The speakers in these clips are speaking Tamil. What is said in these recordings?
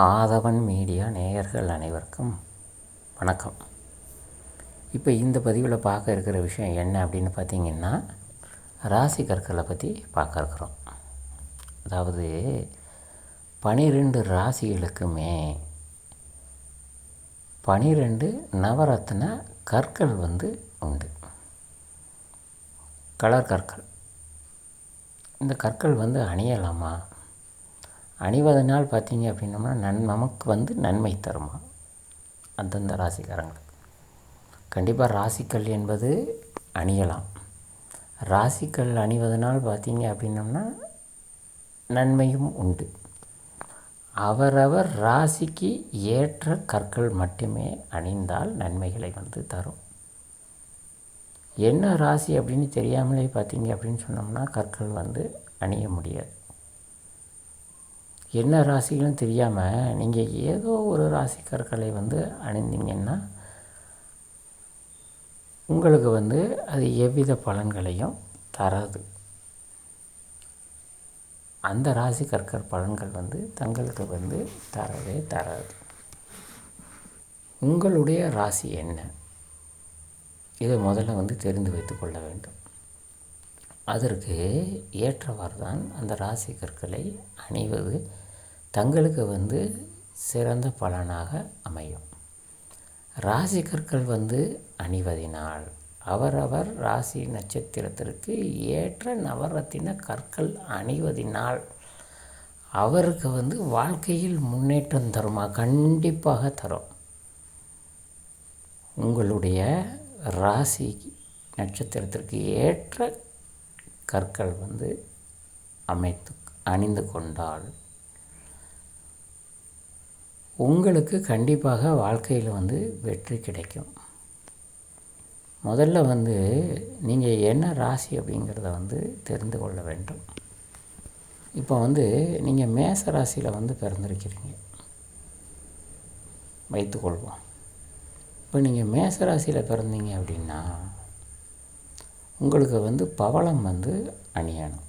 ஆதவன் மீடியா நேயர்கள் அனைவருக்கும் வணக்கம். இப்போ இந்த பதிவில் பார்க்க இருக்கிற விஷயம் என்ன அப்படின்னு பார்த்தீங்கன்னா ராசி கற்களை பற்றி பார்க்க இருக்கிறோம். அதாவது பனிரெண்டு ராசிகளுக்குமே பனிரெண்டு நவரத்ன கற்கள் வந்து உண்டு. கலர் கற்கள். இந்த கற்கள் வந்து அணியலாமா? அணிவதனால் பார்த்தீங்க அப்படின்னோம்னா நன் நமக்கு வந்து நன்மை தருமா? அந்தந்த ராசிக்காரங்களுக்கு. கண்டிப்பாக ராசிக்கல் என்பது அணியலாம். ராசிக்கல் அணிவதனால் பார்த்தீங்க அப்படின்னோம்னா நன்மையும் உண்டு. அவரவர் ராசிக்கு ஏற்ற கற்கள் மட்டுமே அணிந்தால் நன்மைகளை வந்து தரும். என்ன ராசி அப்படின்னு தெரியாமலே பார்த்தீங்க அப்படின்னு சொன்னோம்னா கற்கள் வந்து அணிய முடியாது. என்ன ராசிகளும் தெரியாமல் நீங்கள் ஏதோ ஒரு ராசி கற்களை வந்து அணிந்தீங்கன்னா உங்களுக்கு வந்து அது எவ்வித பலன்களையும் தராது. அந்த ராசி கற்கர் பலன்கள் வந்து தங்களுக்கு வந்து தரவே தராது. உங்களுடைய ராசி என்ன? இதை முதல்ல வந்து தெரிந்து வைத்து கொள்ள வேண்டும். அதற்கு ஏற்றவாறு தான் அந்த ராசி கற்களை அணிவது தங்களுக்கு வந்து சிறந்த பலனாக அமையும். ராசி கற்கள் வந்து அணிவதினால் அவரவர் ராசி நட்சத்திரத்திற்கு ஏற்ற நவரத்தின கற்கள் அணிவதினால் அவருக்கு வந்து வாழ்க்கையில் முன்னேற்றம் தருமா? கண்டிப்பாக தரும். உங்களுடைய ராசி நட்சத்திரத்திற்கு ஏற்ற கற்கள் வந்து அமைத்து அணிந்து கொண்டால் உங்களுக்கு கண்டிப்பாக வாழ்க்கையில் வந்து வெற்றி கிடைக்கும். முதல்ல வந்து நீங்கள் என்ன ராசி அப்படிங்கிறத வந்து தெரிந்து கொள்ள வேண்டும். இப்போ வந்து நீங்கள் மேச ராசியில் வந்து பிறந்திருக்கிறீங்க. வைத்துக்கொள்வோம். இப்போ நீங்கள் மேச ராசியில் பிறந்தீங்க அப்படின்னா உங்களுக்கு வந்து பவளம் வந்து அணியணும்.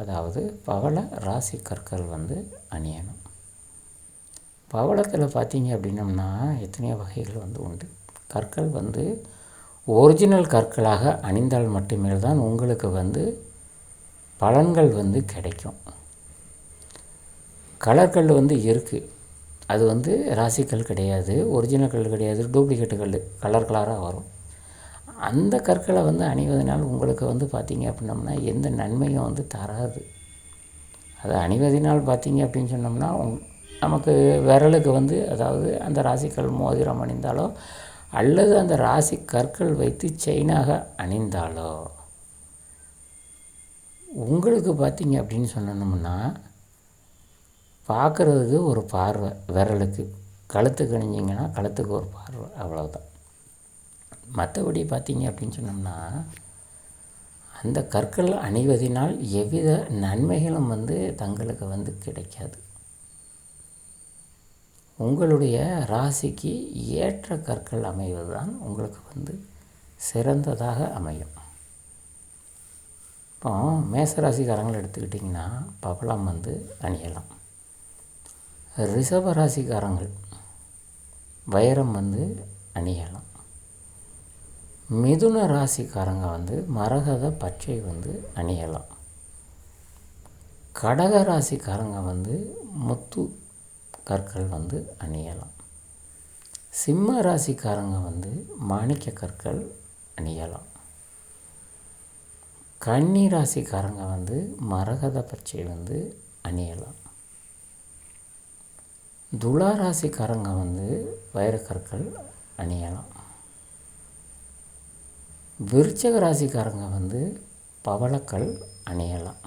அதாவது பவள ராசி கற்கள் வந்து அணியணும். பவளத்தில் பார்த்தீங்க அப்படின்னம்னா எத்தனையோ வகைகள் வந்து உண்டு. கற்கள் வந்து ஒரிஜினல் கற்களாக அணிந்தால் மட்டுமே தான் உங்களுக்கு வந்து பலன்கள் வந்து கிடைக்கும். கலர்கள் வந்து இருக்குது அது வந்து ராசிக்கல் கிடையாது ஒரிஜினல் கல் கிடையாது டூப்ளிகேட்டு கல் கலர் கலராக வரும். அந்த கற்களை வந்து அணிவதனால் உங்களுக்கு வந்து பார்த்திங்க அப்படின்னம்னா எந்த நன்மையும் வந்து தராது. அதை அணிவதனால் பார்த்தீங்க அப்படின்னு சொன்னோம்னா நமக்கு விரலுக்கு வந்து அதாவது அந்த ராசிக்கல் மோதிரம் அணிந்தாலோ அல்லது அந்த ராசி கற்கள் வைத்து செயினாக அணிந்தாலோ உங்களுக்கு பார்த்தீங்க அப்படின்னு சொன்னோம்னா பார்க்குறதுக்கு ஒரு பார்வை விரலுக்கு. கழுத்துக்கு அணிஞ்சிங்கன்னா கழுத்துக்கு ஒரு பார்வை அவ்வளோதான் மற்றபடி பார்த்தீங்க அப்படின்னு சொன்னோம்னா அந்த கற்கள் அணிவதினால் எவ்வித நன்மைகளும் வந்து தங்களுக்கு வந்து கிடைக்காது. உங்களுடைய ராசிக்கு ஏற்ற கற்கள் அமைவது தான் உங்களுக்கு வந்து சிறந்ததாக அமையும். இப்போ மேசராசிக்காரங்களை எடுத்துக்கிட்டிங்கன்னா பவளம் வந்து அணியலாம். ரிஷப ராசிக்காரங்கள் வைரம் வந்து அணியலாம். மிதுன ராசிக்காரங்க வந்து மரகத பச்சை வந்து அணியலாம். கடக ராசிக்காரங்க வந்து முத்து கற்கள் வந்து அணியலாம். சிம்ம ராசிக்காரங்க வந்து மாணிக்க கற்கள் அணியலாம். கன்னி ராசிக்காரங்க வந்து மரகத பச்சை வந்து அணியலாம். துலா ராசிக்காரங்க வந்து வைரக்கற்கள் அணியலாம். விருச்சக ராசிக்காரங்க வந்து பவளக்கல் அணியலாம்.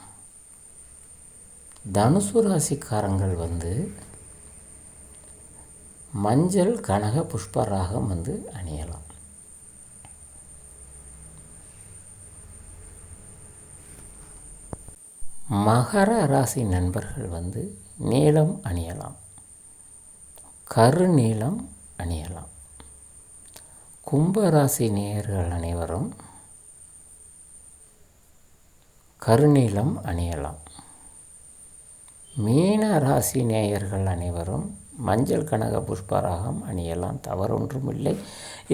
தனுசு ராசிக்காரங்கள் வந்து மஞ்சள் கனக புஷ்பராகம் வந்து அணியலாம். மகர ராசி நண்பர்கள் வந்து நீளம் அணியலாம். கருநீளம் அணியலாம். கும்பராசி நேயர்கள் அனைவரும் கருநீளம் அணியலாம். மீன ராசி நேயர்கள் அனைவரும் மஞ்சள் கனக புஷ்பராகம் அணியலாம் தவறொன்றும் இல்லை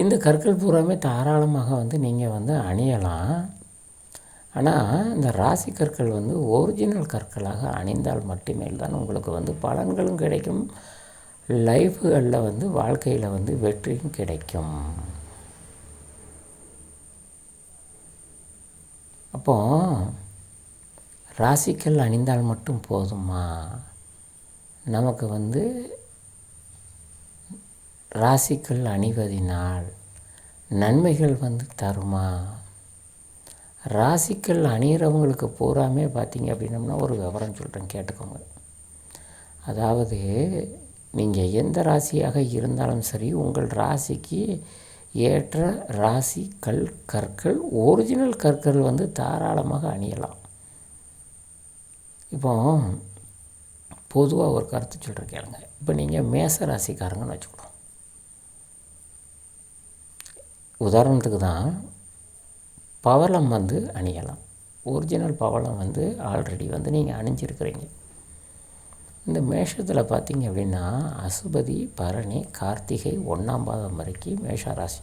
இந்த கற்கள் பூராமே தாராளமாக வந்து நீங்கள் வந்து அணியலாம். ஆனால் இந்த ராசி கற்கள் வந்து ஒரிஜினல் கற்களாக அணிந்தால் மட்டுமே தான் உங்களுக்கு வந்து பலன்களும் கிடைக்கும். லைஃப்களில் வந்து வாழ்க்கையில் வந்து வெற்றியும் கிடைக்கும். அப்போ ராசிக்கல் அணிந்தால் மட்டும் போதுமா? நமக்கு வந்து ராசிக்கல் அணிவதினால் நன்மைகள் வந்து தருமா? ராசிக்கல் அணிகிறவங்களுக்கு பூராமே பார்த்தீங்க அப்படின்னம்னா ஒரு விவரம் சொல்கிறேன் கேட்டுக்கோங்க. அதாவது நீங்கள் எந்த ராசியாக இருந்தாலும் சரி உங்கள் ராசிக்கு ஏற்ற ராசி கல் கற்கள் ஒரிஜினல் கற்கள் வந்து தாராளமாக அணியலாம். இப்போ பொதுவாக ஒரு கருத்து சொல்கிற கேளுங்க. இப்போ நீங்கள் மேச ராசிக்காரங்கன்னு வச்சுக்கணும். உதாரணத்துக்கு தான் பவளம் வந்து அணியலாம். ஒரிஜினல் பவளம் வந்து ஆல்ரெடி வந்து நீங்கள் அணிஞ்சிருக்கிறீங்க. இந்த மேஷத்தில் பார்த்தீங்க அப்படின்னா அசுபதி பரணி கார்த்திகை ஒன்றாம் பாதம் வரைக்கும் மேஷ ராசி.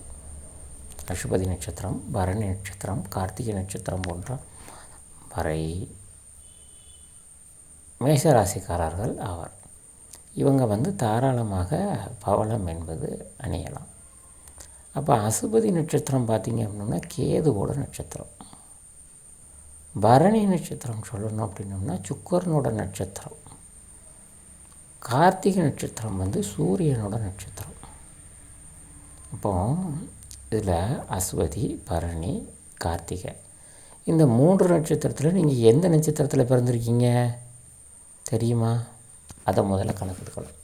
அசுபதி நட்சத்திரம் பரணி நட்சத்திரம் கார்த்திகை நட்சத்திரம் போன்ற வரை மேஷ ராசிக்காரர்கள் ஆவார். இவங்க வந்து தாராளமாக பவளம் என்பது அணியலாம். அப்போ அசுபதி நட்சத்திரம் பார்த்திங்க அப்படின்னா கேதுவோட நட்சத்திரம். பரணி நட்சத்திரம் சொல்லணும் அப்படின்னோம்னா சுக்கரனோட நட்சத்திரம். கார்த்திகை நட்சத்திரம் வந்து சூரியனோட நட்சத்திரம். அப்போ இதில் அஸ்வதி பரணி கார்த்திகை. இந்த மூன்று நட்சத்திரத்தில் நீங்கள் எந்த நட்சத்திரத்தில் பிறந்திருக்கீங்க? தெரியுமா? அதை முதல்ல கணக்கெடுக்கணும்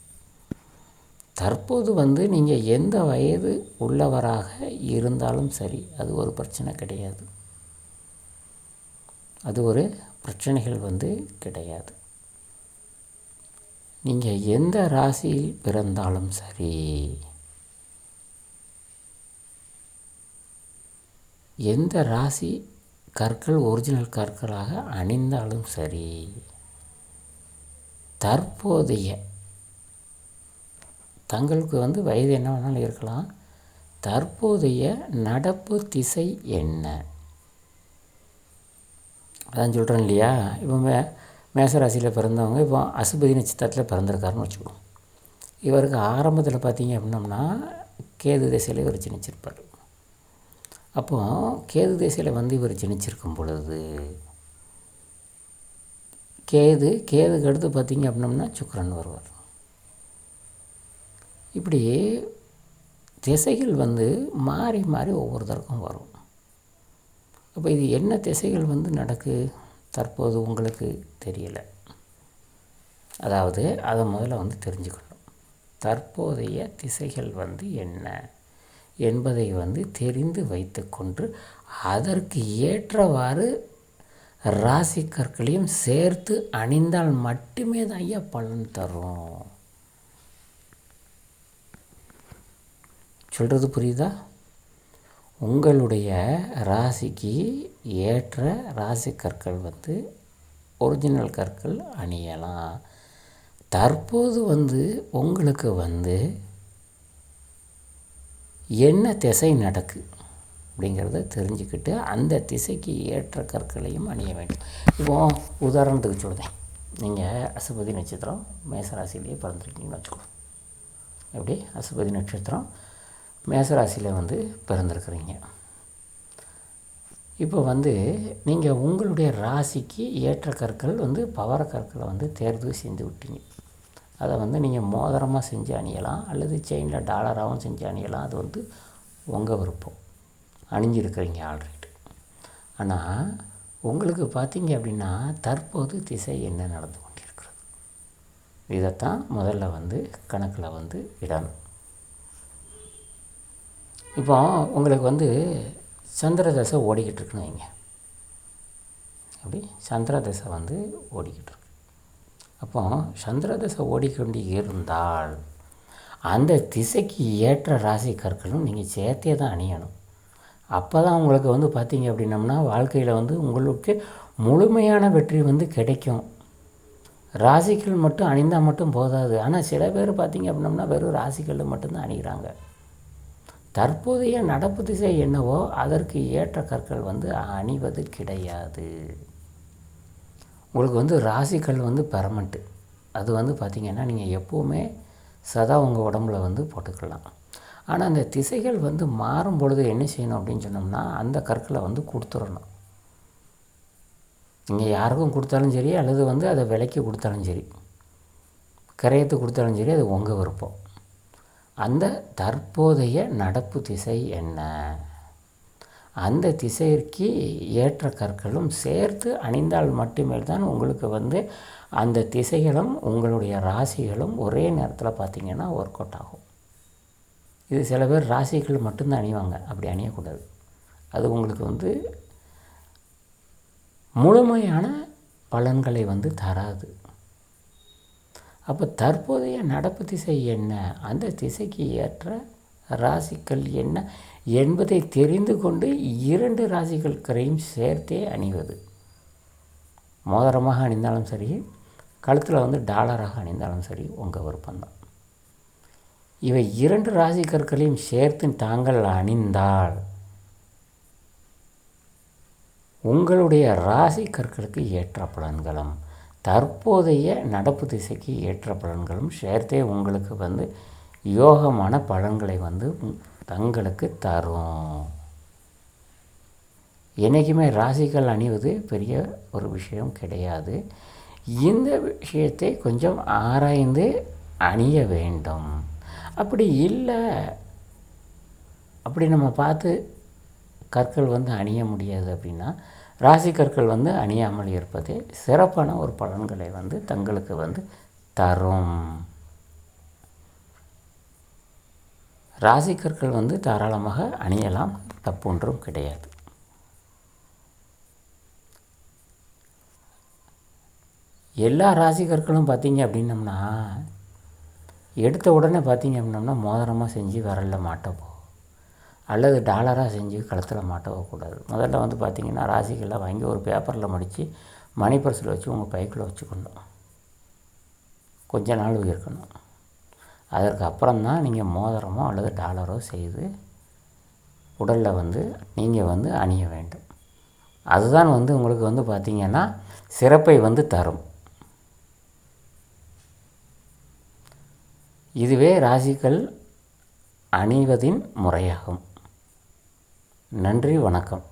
தற்போது வந்து நீங்கள் எந்த வயது உள்ளவராக இருந்தாலும் சரி அது ஒரு பிரச்சனை கிடையாது. அது ஒரு பிரச்சனைகள் வந்து கிடையாது. நீங்கள் எந்த ராசியில் பிறந்தாலும் சரி எந்த ராசி கற்கள் ஒரிஜினல் கற்களாக அணிந்தாலும் சரி தற்போதைய தங்களுக்கு வந்து வயது என்ன வேணாலும் இருக்கலாம். தற்போதைய நடப்பு திசை என்ன? அதான் சொல்கிறேன் இல்லையா? இப்போ மே மேசராசியில் பிறந்தவங்க இப்போ அசுபதி நட்சத்திரத்தில் பிறந்திருக்காருன்னு வச்சுக்கோங்க. இவருக்கு ஆரம்பத்தில் பார்த்தீங்க அப்படின்னம்னா கேது திசையில் இவர் ஜனிச்சிருப்பார். அப்போது கேது திசையில் வந்து இவர் ஜனிச்சிருக்கும் பொழுது கேது கேதுக்கு அடுத்து பார்த்தீங்க அப்படின்னம்னா சுக்கரன் வருவார். இப்படி திசைகள் வந்து மாறி மாறி ஒவ்வொருத்தருக்கும் வரும். அப்போ இது என்ன திசைகள் வந்து நடக்கு? தற்போது உங்களுக்கு தெரியலை. அதாவது அதை முதல்ல வந்து தெரிஞ்சுக்கணும். தற்போதைய திசைகள் வந்து என்ன? என்பதை வந்து தெரிந்து வைத்துக்கொண்டு அதற்கு ஏற்றவாறு ராசிக்கற்களையும் சேர்த்து அணிந்தால் மட்டுமே தான் ஐயா பலன் தரும். சொல்கிறது புரியுதா? உங்களுடைய ராசிக்கு ஏற்ற ராசி கற்கள் வந்து ஒரிஜினல் கற்கள் அணியலாம். தற்போது வந்து உங்களுக்கு வந்து என்ன திசை நடக்கு அப்படிங்கிறத தெரிஞ்சுக்கிட்டு அந்த திசைக்கு ஏற்ற கற்களையும் அணிய வேண்டும். இப்போ உதாரணத்துக்கு சொல்லுதேன் நீங்கள் அசுபதி நட்சத்திரம் மேசராசிலேயே பிறந்திருக்கீங்கன்னு வச்சுக்கோ எப்படி? அசுபதி நட்சத்திரம் மேசராசியில் வந்து பிறந்திருக்கிறீங்க. இப்போ வந்து நீங்கள் உங்களுடைய ராசிக்கு ஏற்ற கற்கள் வந்து பவர கற்களை வந்து தேர்வு செஞ்சு விட்டீங்க. அதை வந்து நீங்கள் மோதிரமாக செஞ்சு அணியலாம் அல்லது செயினில் டாலராகவும் செஞ்சு அணியலாம். அது வந்து உங்கள் விருப்பம். அணிஞ்சிருக்கிறீங்க ஆல்ரெடி ஆனால் உங்களுக்கு பார்த்தீங்க அப்படின்னா தற்போது திசை என்ன நடந்து கொண்டிருக்கிறது? இதைத்தான் முதல்ல வந்து கணக்கில் வந்து இடணும். இப்போ உங்களுக்கு வந்து சந்திர தசை ஓடிக்கிட்டு இருக்குன்னு வைங்க. அப்படி சந்திர தசை வந்து ஓடிக்கிட்டு இருக்கு. அப்போ சந்திர தசை ஓடிக்கொண்டு இருந்தால் அந்த திசைக்கு ஏற்ற ராசி கற்களும் நீங்கள் சேர்த்தே தான் அணியணும். அப்போ தான் உங்களுக்கு வந்து பார்த்தீங்க அப்படின்னம்னா வாழ்க்கையில் வந்து உங்களுக்கு முழுமையான வெற்றி வந்து கிடைக்கும். ராசிகள் மட்டும் அணிந்தால் மட்டும் போதாது. ஆனால் சில பேர் பார்த்திங்க அப்படின்னம்னா வெறும் ராசிகள் மட்டும்தான் அணிகிறாங்க தற்போதைய நடப்பு திசை என்னவோ அதற்கு ஏற்ற கற்கள் வந்து அணிவது கிடையாது. உங்களுக்கு வந்து ராசிக்கல் வந்து பெரமெண்ட்டு அது வந்து பார்த்திங்கன்னா நீங்கள் எப்போவுமே சதா உங்கள் உடம்புல வந்து போட்டுக்கலாம். ஆனால் அந்த திசைகள் வந்து மாறும் பொழுது என்ன செய்யணும் அப்படின்னு சொன்னோம்னா அந்த கற்களை வந்து கொடுத்துடணும். நீங்கள் யாருக்கும் கொடுத்தாலும் சரி அல்லது வந்து அதை விலைக்கு கொடுத்தாலும் சரி கரையத்து கொடுத்தாலும் சரி அது உங்கள் விருப்பம். அந்த தற்போதைய நடப்பு திசை என்ன? அந்த திசைக்கு ஏற்ற கற்களும் சேர்த்து அணிந்தால் மட்டுமே தான் உங்களுக்கு வந்து அந்த திசைகளும் உங்களுடைய ராசிகளும் ஒரே நேரத்தில் பார்த்திங்கன்னா ஒர்க் அவுட் ஆகும். இது சில பேர் ராசிகள் மட்டும்தான் அணிவாங்க. அப்படி அணியக்கூடாது. அது உங்களுக்கு வந்து முழுமையான பலன்களை வந்து தராது. அப்போ தற்போதைய நடப்பு திசை என்ன? அந்த திசைக்கு ஏற்ற ராசிகள் என்ன? என்பதை தெரிந்து கொண்டு இரண்டு ராசிகளுக்கரையும் சேர்த்தே அணிவது. மோதிரமாக அணிந்தாலும் சரி கழுத்தில் வந்து டாலராக அணிந்தாலும் சரி உங்கள் விருப்பம்தான். இவை இரண்டு ராசி கற்களையும் சேர்த்து தாங்கள் அணிந்தால் உங்களுடைய ராசி கற்களுக்கு ஏற்ற பலன்களும் தற்போதைய நடப்பு திசைக்கு ஏற்ற பலன்களும் சேர்த்தே உங்களுக்கு வந்து யோகமான பலன்களை வந்து தங்களுக்கு தரும். என்றைக்குமே ராசிகள் அணிவது பெரிய ஒரு விஷயம் கிடையாது. இந்த விஷயத்தை கொஞ்சம் ஆராய்ந்து அணிய வேண்டும். அப்படி இல்லை அப்படி நம்ம பார்த்து கற்கள் வந்து அணிய முடியாது அப்படின்னா ராசிகற்கள் வந்து அணியாமல் இருப்பதே சிறப்பான ஒரு பலன்களை வந்து தங்களுக்கு வந்து தரும். ராசிகற்கள் வந்து தாராளமாக அணியலாம் தப்பொன்றும் கிடையாது. எல்லா ராசி பார்த்தீங்க அப்படின்னம்னா எடுத்த உடனே பார்த்தீங்க அப்படின்னம்னா மோதிரமாக செஞ்சு விரலில் மாட்டப்போ. அல்லது டாலராக செஞ்சு கழுத்தில் மாட்டக்கூடாது முதல்ல வந்து பார்த்திங்கன்னா ராசிகளை வாங்கி ஒரு பேப்பரில் மடித்து மணி பர்ஸில் வச்சு உங்கள் பைக்கில் வச்சுக்கணும். கொஞ்ச நாள் இருக்கணும் அதற்கு அப்புறம்தான் நீங்கள் மோதிரமோ அல்லது டாலரோ செய்து உடலில் வந்து நீங்கள் வந்து அணிய வேண்டும். அதுதான் வந்து உங்களுக்கு வந்து பார்த்திங்கன்னா சிறப்பை வந்து தரும். இதுவே ராசிகள் அணிவதின் முறையாகும். நன்றி வணக்கம்.